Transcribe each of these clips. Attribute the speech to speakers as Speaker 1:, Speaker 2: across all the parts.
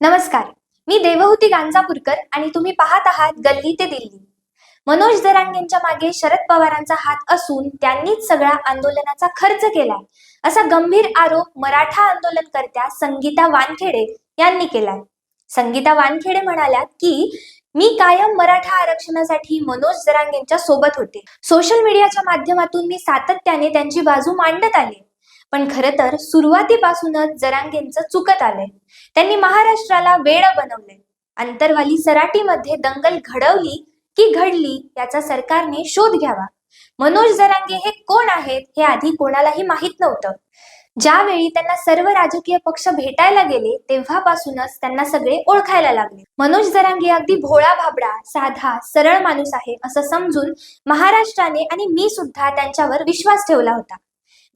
Speaker 1: नमस्कार. मी देवहूती गांजापूरकर आणि तुम्ही पाहत आहात गल्ली ते दिल्ली. मनोज दरांगेंच्या मागे शरद पवारांचा हात असून त्यांनीच सगळ्या आंदोलनाचा खर्च केलाय असा गंभीर आरोप मराठा आंदोलनकर्त्या संगीता वानखेडे यांनी केलाय. संगीता वानखेडे म्हणाल्यात की मी कायम मराठा आरक्षणासाठी मनोज जरांगेंच्या सोबत होते. सोशल मीडियाच्या माध्यमातून मी सातत्याने त्यांची बाजू मांडत आले. पण खरं तर सुरुवातीपासूनच जरांगेंचं चुकत आलंय. त्यांनी महाराष्ट्राला वेळ बनवले. अंतरवाली सराटीमध्ये दंगल घडवली की घडली याचा सरकारने शोध घ्यावा. मनोज जरांगे हे कोण आहेत हे आधी कोणालाही माहीत नव्हतं. ज्यावेळी त्यांना सर्व राजकीय पक्ष भेटायला गेले तेव्हापासूनच त्यांना सगळे ओळखायला लागले. मनोज जरांगे अगदी भोळा भाबडा साधा सरळ माणूस आहे असं समजून महाराष्ट्राने आणि मी सुद्धा त्यांच्यावर विश्वास ठेवला होता.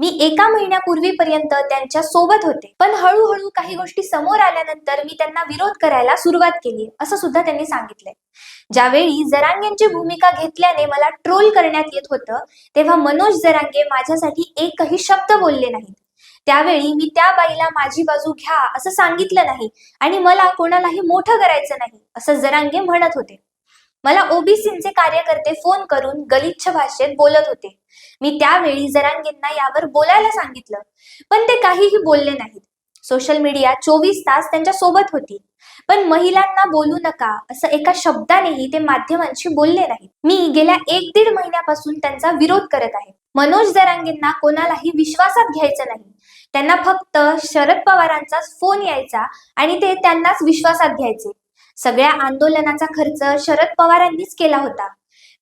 Speaker 1: मी एका महिन्यापूर्वीपर्यंत त्यांच्यासोबत होते. पण हळूहळू काही गोष्टी समोर आल्यानंतर मी त्यांना विरोध करायला सुरुवात केली असं सुद्धा त्यांनी सांगितलंय. ज्यावेळी जरांगेंची भूमिका घेतल्याने मला ट्रोल करण्यात येत होतं तेव्हा मनोज जरांगे माझ्यासाठी एकही शब्द बोलले नाहीत. त्यावेळी मी त्या बाईला माझी बाजू घ्या असं सांगितलं नाही आणि मला कोणालाही मोठं करायचं नाही असं जरांगे म्हणत होते. मला ओबीसींचे कार्यकर्ते फोन करून गलिच्छ भाषेत बोलत होते. मी त्यावेळी जरांगेंना यावर बोलायला सांगितलं पण ते काहीही बोलले नाहीत. सोशल मीडिया चोवीस तास त्यांच्यासोबत होती. पण महिलांना बोलू नका असं एका शब्दानेही ते माध्यमांशी बोलले नाहीत. मी गेल्या एक दीड महिन्यापासून त्यांचा विरोध करत आहे. मनोज जरांगेंना कोणालाही विश्वासात घ्यायचं नाही. त्यांना फक्त शरद पवारांचाच फोन यायचा आणि ते त्यांनाच विश्वासात घ्यायचे. सगळ्या आंदोलनाचा खर्च शरद पवारांनीच केला होता.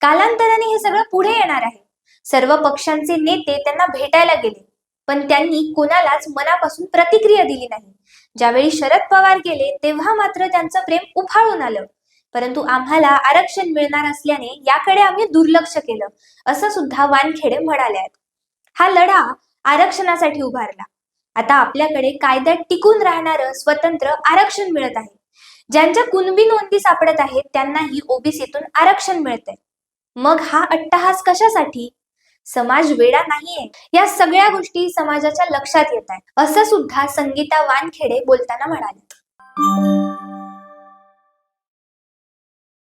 Speaker 1: कालांतराने हे सगळं पुढे येणार आहे. सर्व पक्षांचे नेते त्यांना भेटायला गेले पण त्यांनी कोणालाच मनापासून प्रतिक्रिया दिली नाही. ज्यावेळी शरद पवार गेले तेव्हा मात्र त्यांचं प्रेम उफाळून आलं. परंतु आम्हाला आरक्षण मिळणार असल्याने याकडे आम्ही दुर्लक्ष केलं असं सुद्धा वानखेडे म्हणाले आहेत हा लढा आरक्षणासाठी उभारला. आता आपल्याकडे कायद्यात टिकून राहणारं स्वतंत्र आरक्षण मिळत आहे. ज्यांच्या कुणबी नोंदी सापडत आहेत त्यांनाही ओबीसीतून आरक्षण मिळतंय. मग हा अट्टहास कशासाठी? समाज वेडा नाहीये. या सगळ्या गोष्टी समाजाच्या लक्षात येत आहेत. असं सुद्धा संगीता वानखेडे बोलताना म्हणाले